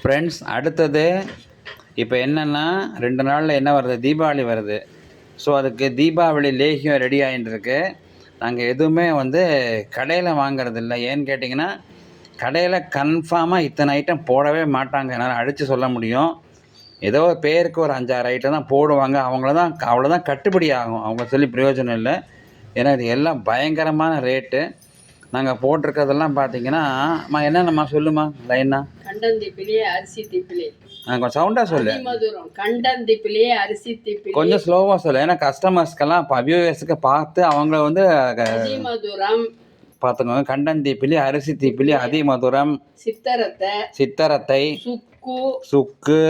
Friends அடுத்தது இப்போ என்னென்னா ரெண்டு நாளில் என்ன வருது? தீபாவளி வருது. ஸோ அதுக்கு தீபாவளி லேகியம் ரெடி ஆகிட்டு இருக்கு நாங்கள் எதுவுமே வந்து கடையில் வாங்குறது இல்லை ஏன்னு கேட்டிங்கன்னா கடையில் கன்ஃபார்மாக இத்தனை ஐட்டம் போடவே மாட்டாங்க. என்னால் அடித்து சொல்ல முடியும். ஏதோ பேருக்கு ஒரு அஞ்சாறு ஐட்டம் தான் போடுவாங்க. அவங்கள தான் அவ்வளோதான் கட்டுப்படி ஆகும். அவங்க சொல்லி பிரயோஜனம் இல்லை. ஏன்னா இது எல்லாம் பயங்கரமான ரேட்டு நாங்கள் போட்டிருக்கிறதெல்லாம் பார்த்தீங்கன்னா அம்மா என்னென்னம்மா சொல்லுமா லைனா கண்டந்திப்பிலே அரிசி திப்பிலே. கொஞ்சம் சவுண்டாக சொல்லு. மதுரம். கண்டந்திப்பிலே அரிசி திப்பிலே. கொஞ்சம் ஸ்லோவாக சொல்லு. ஏன்னா கஸ்டமர்ஸ்க்கெல்லாம் வியூவர்ஸுக்கு பார்த்து அவங்கள வந்து அதிமதுரம் பார்த்துக்கோங்க. கண்டன் தீப்பிலி அரிசி தீப்பிலி அதிமதுரம் சித்தரத்தை. சித்தரத்தை. சுக்கு. சுக்கு.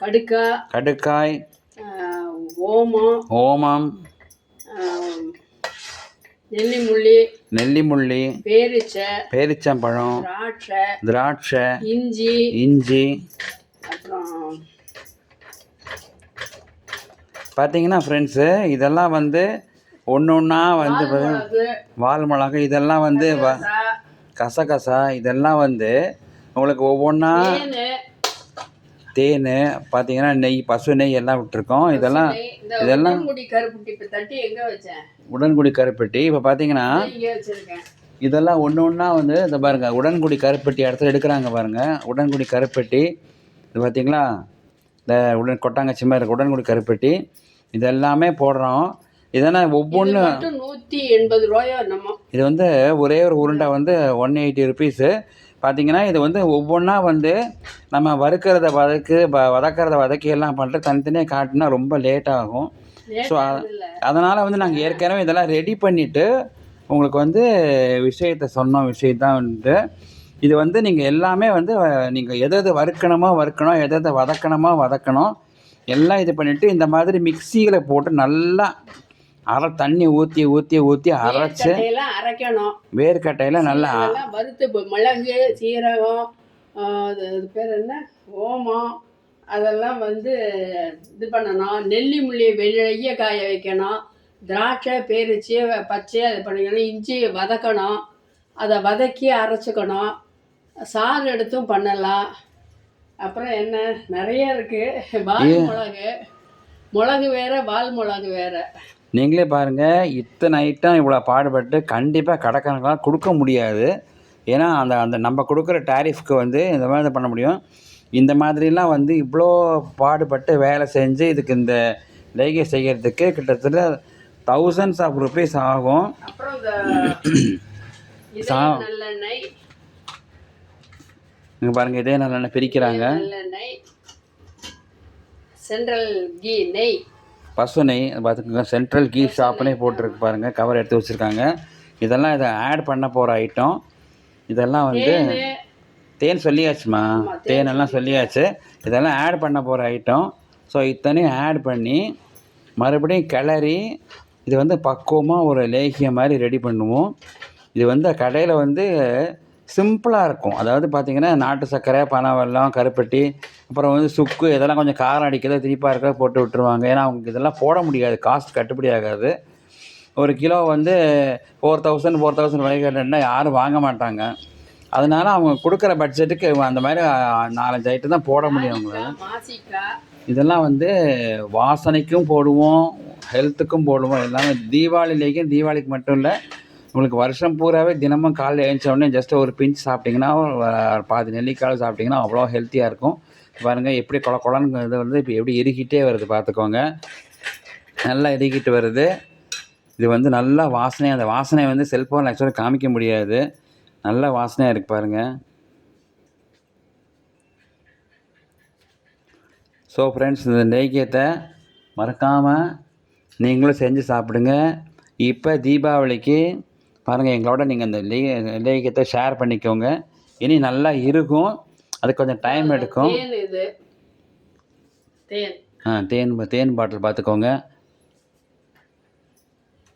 கடுக்கா கடுக்காய். ஆஹ், ஓமம். ஓமம். நெல்லிமுள்ளி நெல்லிமுள்ளி பேரிச்சை பேரிச்சம்பழம் திராட்சை திராட்சை இஞ்சி இஞ்சி. அப்புறம் பார்த்தீங்கன்னா ஃப்ரெண்ட்ஸு இதெல்லாம் வந்து ஒன்று ஒன்றா வந்து வால் மிளகு இதெல்லாம் வந்து வ கசா, கசகசா இதெல்லாம் வந்து உங்களுக்கு ஒவ்வொன்றா தேனு, பார்த்தீங்கன்னா நெய் பசு நெய் எல்லாம் விட்டுருக்கோம். இதெல்லாம் இதெல்லாம் உடன்குடி கருப்புட்டி இப்ப பார்த்தீங்கன்னா இதெல்லாம் ஒன்று ஒன்றா வந்து இந்த பாருங்க. உடன்குடி கருப்பட்டி இடத்துல எடுக்கிறாங்க பாருங்க. உடன்குடி கருப்பட்டி. இது பார்த்தீங்களா இந்த உடன் கொட்டாங்கச்சி மாதிரி இருக்கு. உடன்குடி கருப்பட்டி. இது எல்லாமே போடுறோம் இதெல்லாம் இது ஒவ்வொன்று மட்டும் நூத்தி எண்பது ரூபாயோ என்னமோ? இது வந்து ஒரே ஒரு உருண்டை வந்து ஒன் எயிட்டி ருபீஸு பார்த்தீங்கன்னா இது வந்து ஒவ்வொன்றா வந்து நம்ம வறுக்கிறத வதக்கு வதக்கிறத வதக்கி எல்லாம் பண்ணிட்டு தனித்தனியாக காட்டினா ரொம்ப லேட் ஆகும். ஸோ அதனால் வந்து நாங்கள் ஏற்கனவே இதெல்லாம் ரெடி பண்ணிவிட்டு உங்களுக்கு வந்து விஷயத்தை சொன்னோம் விஷயத்தான் வந்து. இது வந்து நீங்கள் எல்லாமே வந்து நீங்கள் எதை எதை வறுக்கணுமோ வறுக்கணும் எதை எதை வதக்கணுமோ வதக்கணும். எல்லாம் இது பண்ணிவிட்டு இந்த மாதிரி மிக்சியில் போட்டு நல்லா அரை தண்ணி ஊற்றி ஊற்றி ஊற்றி அரைச்சி அரைக்கணும். வேர்க்கட்டையில் நல்லா வறுத்து மிளகு சீரகம் அது பேர் என்ன? ஓமம். அதெல்லாம் வந்து இது பண்ணணும். நெல்லி முள்ளி வெளிய காய வைக்கணும். திராட்சை பேரிச்சி பச்சை அது பண்ணிக்கணும். இஞ்சி வதக்கணும். அதை வதக்கி அரைச்சிக்கணும். சாறு எடுத்தும் பண்ணலாம். அப்புறம் என்ன? நிறைய இருக்கு. வால் மிளகு. மிளகு வேற வால் மிளகு வேற. நீங்களே பாருங்கள் இத்தனை ஐட்டம் இவ்வளோ பாடுபட்டு கண்டிப்பாக கடைக்காரங்களாம் கொடுக்க முடியாது. ஏன்னா அந்த அந்த நம்ம கொடுக்குற டேரிஃப்க்கு வந்து இந்த மாதிரி பண்ண முடியும். இந்த மாதிரிலாம் வந்து இவ்வளோ பாடுபட்டு வேலை செஞ்சு இதுக்கு இந்த லேகை செய்கிறதுக்கு கிட்டத்தட்ட தௌசண்ட்ஸ் ஆஃப் ருபீஸ் ஆகும். நல்லெண்ணெய். இங்கே பாருங்கள் இதே நல்லா பிரிக்கிறாங்க. நல்லெண்ணெய். சென்ட்ரல் கீ நெய். பசு நெய் பார்த்துக்கோங்க சென்ட்ரல் கீ ஷாப்னே போட்டிருக்கு பாருங்கள் கவர் எடுத்து வச்சுருக்காங்க. இதெல்லாம் இதை ஆட் பண்ண போகிற ஐட்டம் இதெல்லாம் வந்து தேனு. சொல்லியாச்சுமா? தேன் எல்லாம் சொல்லியாச்சு. இதெல்லாம் ஆட் பண்ண போகிற ஐட்டம் ஸோ இத்தனையும் ஆட் பண்ணி மறுபடியும் கிளறி இது வந்து பக்குவமாக ஒரு லேகியம் மாதிரி ரெடி பண்ணுவோம். இது வந்து கடையில் வந்து சிம்பிளாக இருக்கும். அதாவது பார்த்திங்கன்னா நாட்டு சர்க்கரை பனவெல்லம் கருப்பட்டி அப்புறம் வந்து சுக்கு இதெல்லாம் கொஞ்சம் காரம் அடிக்கிறத திரிப்பாக இருக்கிறத போட்டு விட்டுருவாங்க. ஏன்னா அவங்களுக்கு இதெல்லாம் போட முடியாது. காஸ்ட் கட்டுப்படி ஆகாது. ஒரு கிலோ வந்து ஃபோர் தௌசண்ட் ஃபோர் தௌசண்ட் வரைக்கும் யாரும் வாங்க மாட்டாங்க. அதனால அவங்க கொடுக்குற பட்ஜெட்டுக்கு அந்த மாதிரி நாலஞ்சு ஐட்டம் தான் போட முடியும் அவங்களால மாசிக்காய் இதெல்லாம் வந்து வாசனைக்கும் போடுவோம் ஹெல்த்துக்கும் போடுவோம். எல்லாமே தீபாவளிலேக்கும் தீபாவளிக்கு மட்டும் இல்லை உங்களுக்கு வருஷம் பூராவே தினமும் காலையில் எழுந்த உடனே ஜஸ்ட் ஒரு பிஞ்ச் சாப்பிட்டிங்கன்னா பாதி நெல்லிக்காய் சாப்பிட்டிங்கன்னா அவ்வளோ ஹெல்த்தியாக இருக்கும். பாருங்கள் எப்படி கொல கொலன்னு இது வந்து இப்போ எப்படி இறுகிட்டே வருது பார்த்துக்கோங்க நல்லா இறுகிட்டு வருது. இது வந்து நல்லா வாசனை அந்த வாசனை வந்து செல்ஃபோனில் ஆக்சுவலாக காமிக்க முடியாது. நல்ல வாசனையாக இருக்குது பாருங்கள் ஸோ ஃப்ரெண்ட்ஸ் இந்த நெய்கியத்தை மறக்காமல் நீங்களும் செஞ்சு சாப்பிடுங்க. இப்போ தீபாவளிக்கு பாருங்கள் எங்களோட நீங்கள் இந்த லே லேகியத்தை ஷேர் பண்ணிக்கோங்க. இனி நல்லா இருக்கும். அது கொஞ்சம் டைம் எடுக்கும். தேன் இது. தேன். ஆ தேன் தேன் பாட்டில் பார்த்துக்கோங்க.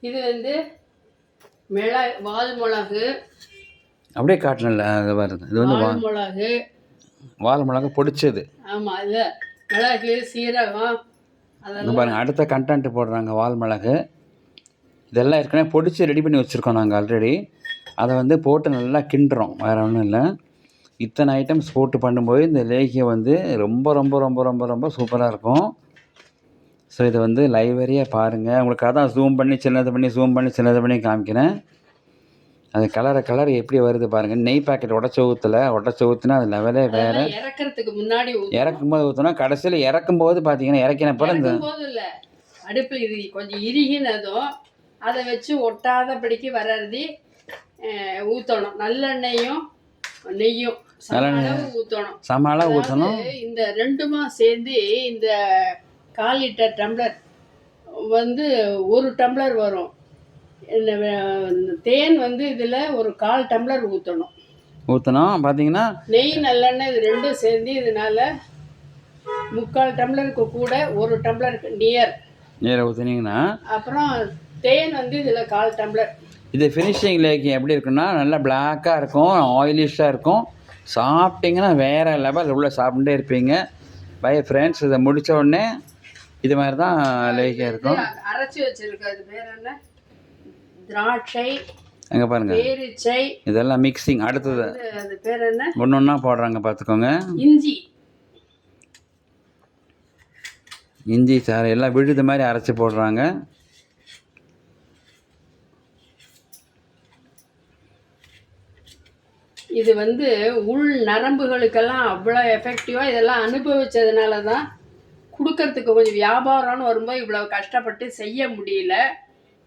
இது வந்து மிளகு வால் மிளகு. அப்படியே காட்டணும்ல அது வருது. இது வந்து வால் மிளகு. வால் மிளகு பொடிச்சது. ஆமா இது மிளகு சீரகம் இங்க அதெல்லாம் பாருங்க அடுத்த கண்டென்ட் போடுறாங்க வால் மிளகு. இதெல்லாம் ஏற்கனவே பொடிச்சு ரெடி பண்ணி வச்சுருக்கோம் நாங்கள் ஆல்ரெடி அதை வந்து போட்டு நல்லா கிண்டுறோம். வேறு ஒன்றும் இல்லை. இத்தனை ஐட்டம்ஸ் போட்டு பண்ணும்போது இந்த லேகியம் வந்து ரொம்ப ரொம்ப ரொம்ப ரொம்ப ரொம்ப சூப்பராக இருக்கும். ஸோ இதை வந்து லைவரியாக பாருங்கள் உங்களுக்கு அதான் ஜூம் பண்ணி சின்னது பண்ணி ஜூம் பண்ணி சின்னது பண்ணி காமிக்கிறேன். அது கலரை கலர் எப்படி வருது பாருங்கள் நெய் பாக்கெட் உடச்சி ஊற்றல உடச்சி ஊற்றுனா அது லெவலே வேறு. இறக்கறதுக்கு முன்னாடி. இறக்கும்போது ஊற்றினா கடைசியில் இறக்கும்போது பார்த்தீங்கன்னா இறக்கின பிறகு இந்த இறக்கும் போது அடுப்புல இது கொஞ்சம் இறுகினதும் அதை வச்சு ஒட்டாதபடிக்கு வரதி ஊற்றணும் நல்லெண்ணெயும் நெய்யும் ஊற்றணும் சம அளவு ஊற்றணும் இந்த ரெண்டுமா சேர்ந்து இந்த கால் லிட்டர் டம்ளர் வந்து ஒரு டம்ளர் வரும். தேன் வந்து இதில் ஒரு கால் டம்ளர் ஊற்றணும் ஊற்றணும் பார்த்தீங்கன்னா நெய் நல்லெண்ணெய் இது ரெண்டும் சேர்ந்து இதனால முக்கால் டம்ளருக்கு கூட ஒரு டம்ளருக்கு நியர் நீரை ஊற்றுனீங்கன்னா அப்புறம் தேன் வந்து இதில் கால் டம்ளர். இது ஃபினிஷிங் லேக்கியம் எப்படி இருக்குன்னா நல்லா பிளாக்காக இருக்கும் ஆயிலிஷாக இருக்கும். சாப்பிட்டீங்கன்னா வேறு லெவல் உள்ள சாப்பிட்டுட்டே இருப்பீங்க. பை ஃப்ரெண்ட்ஸ் இதை முடித்த உடனே இது மாதிரி தான் லேக்கியம் இருக்கும். அரைச்சி வச்சிருக்கு அது பேர் என்ன? திராட்சை அங்கே பேரிச்சை இதெல்லாம் மிக்சிங் அடுத்தது அது- பேர் என்ன? ஒன்று ஒன்றா போடுறாங்க பார்த்துக்கோங்க. இஞ்சி. இஞ்சி சாறு எல்லாம் விழுது மாதிரி அரைச்சி போடுறாங்க. இது வந்து உள் நரம்புகளுக்கெல்லாம் அவ்வளோ எஃபெக்டிவாக இதெல்லாம் அனுபவிச்சதுனால தான் கொடுக்கறதுக்கு கொஞ்சம் வியாபாரம்னு வரும்போது இவ்வளோ கஷ்டப்பட்டு செய்ய முடியல.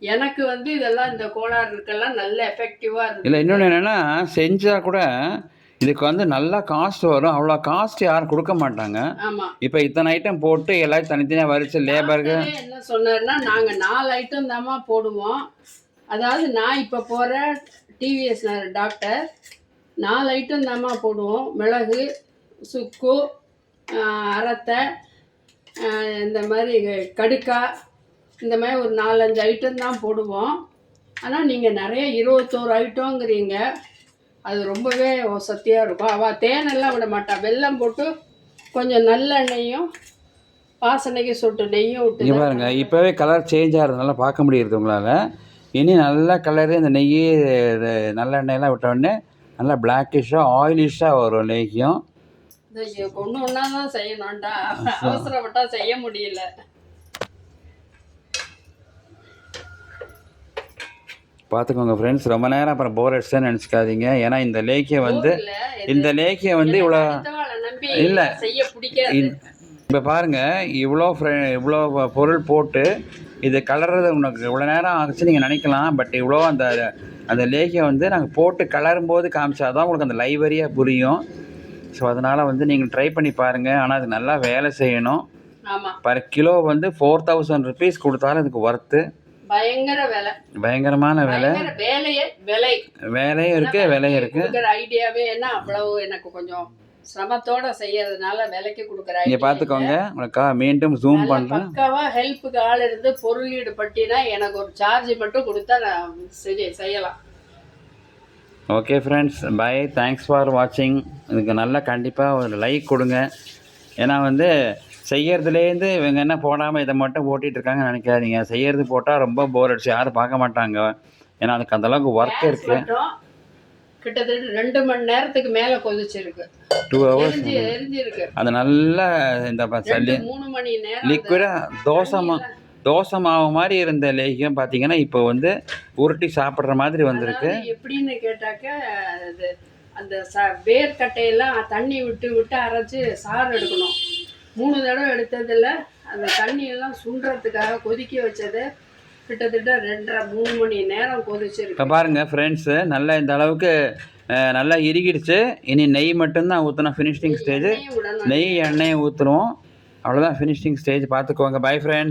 எனக்கு வந்து இதெல்லாம் இந்த கோளாறுக்கெல்லாம் நல்ல எஃபெக்டிவாக இருக்கு இல்லை இன்னொன்று என்னென்னா செஞ்சால் கூட இதுக்கு வந்து நல்லா காஸ்ட் வரும். அவ்வளோ காஸ்ட் யாரும் கொடுக்க மாட்டாங்க. ஆமாம் இப்போ இத்தனை ஐட்டம் போட்டு எல்லாத்தையும் தனித்தனியாக வரிச்சு லேபருக்கு என்ன சொன்னார்னா நாங்கள் நாலு ஐட்டம் தாம்மா போடுவோம். அதாவது நான் இப்போ போகிற டிவிஎஸ் டாக்டர் நாலு ஐட்டம் தாம்மா போடுவோம். மிளகு சுக்கு அரத்தை இந்த மாதிரி கடுக்கா இந்த மாதிரி ஒரு நாலஞ்சு ஐட்டம் தான் போடுவோம். ஆனால் நீங்கள் நிறைய இருபத்தோரு ஐட்டங்கிறீங்க அது ரொம்பவே சத்தியாக இருக்கும். அவள் தேனெல்லாம் விட மாட்டாள் வெல்லம் போட்டு கொஞ்சம் நல்லெண்ணெயும் வாசனைக்கு சொட்டு நெய்யும் விட்டு பாருங்கள் பாருங்க இப்போவே கலர் சேஞ்ச் ஆகிறதுனால பார்க்க முடியுது உங்களால். இனி நல்ல கலரு இந்த நெய் இது நல்லெண்ணெயெல்லாம் விட்ட நல்லா பிளாக்கிஷாக ஆயிலிஷாக வரும் லேக்கியம் ஒன்று ஒன்றா தான் செய்யணும்டா. அவசரப்பட்டா செய்ய முடியல. பார்த்துக்கோங்க ஃப்ரெண்ட்ஸ் ரொம்ப நேரம் அப்புறம் போர் அடிச்சுன்னு நினச்சிக்காதீங்க. ஏன்னா இந்த லேக்கியம் வந்து இந்த லேக்கியம் வந்து இவ்வளோ இல்ல. இப்போ பாருங்க இவ்வளோ ஃப்ரெ இவ்வளோ பொருள் போட்டு இது கலர்றது உனக்கு இவ்வளோ நேரம் ஆச்சு நீங்கள் நினைக்கலாம் பட் இவ்வளோ அந்த அந்த லேகியம் வந்து நாங்கள் போட்டு கலரும் போது காமிச்சாதான் உங்களுக்கு அந்த லைவரியாக புரியும். ஸோ அதனால் வந்து நீங்கள் ட்ரை பண்ணி பாருங்கள் ஆனால் அது நல்லா வேலை செய்யணும். பர் கிலோ வந்து ஃபோர் தௌசண்ட் ருபீஸ் கொடுத்தாலும் இதுக்கு ஒர்த்து பயங்கர விலை. பயங்கரமான விலை. வேலையே விலை. வேலையும் இருக்குது விலையும் கொடுக்குற ஐடியாவே என்ன? அவ்வளவு எனக்கு கொஞ்சம் சிரமத்தோட செய்யறதுனால விலைக்கு கொடுக்குற நீங்கள் பார்த்துக்கோங்க உங்களுக்கா மீண்டும் ஜூம் பண்ணுறேன் பக்காவா ஹெல்ப்புக்கு ஆள் இருந்து பொருளீடு பட்டினா எனக்கு ஒரு சார்ஜ் மட்டும் கொடுத்தா நான் செய் செய்யலாம். Okay friends bye thanks for வாட்சிங் இதுக்கு நல்லா கண்டிப்பாக ஒரு லைக் கொடுங்க. ஏன்னா வந்து செய்யறதுலேருந்து இவங்க என்ன போடாமல் இதை மட்டும் ஓட்டிகிட்டு இருக்காங்கன்னு நினைக்காதீங்க. செய்யறது போட்டால் ரொம்ப போர் அடிச்சு யாரும் பார்க்க மாட்டாங்க. ஏன்னா அதுக்கு அந்தளவுக்கு ஒர்க் இருக்குது கிட்டத்தட்ட ரெண்டு மணி நேரத்துக்கு மேல கொதிச்சிருக்கு. டூ ஹவர்ஸ் எரிஞ்சு எரிஞ்சிருக்கு. அது நல்லா இந்த சளி மூணு மணி நேரம் லிக்விடாக தோசை மா தோசை மாவு மாதிரி இருந்த லேகியம் பார்த்தீங்கன்னா இப்போ வந்து உருட்டி சாப்பிட்ற மாதிரி வந்திருக்கு. எப்படின்னு கேட்டாக்க அது அந்த ச வேர்க்கட்டையெல்லாம் தண்ணி விட்டு விட்டு அரைச்சு சாறு எடுக்கணும். மூணு தடவை எடுத்ததில் அந்த தண்ணியெல்லாம் சுண்டுறதுக்காக கொதிக்க வச்சது. கிட்டத்தட்ட ரெண்டரை மூணு மணி நேரம் கொதிச்சிருக்கு. இப்போ பாருங்கள் ஃப்ரெண்ட்ஸு நல்லா இந்த அளவுக்கு நல்லா இறுகிடுச்சு. இனி நெய் மட்டும்தான் ஊற்றணும் ஃபினிஷிங் ஸ்டேஜ் நெய் எண்ணெயை ஊற்றுருவோம் அவ்வளோதான் ஃபினிஷிங் ஸ்டேஜ் பார்த்துக்கோங்க. Bye friends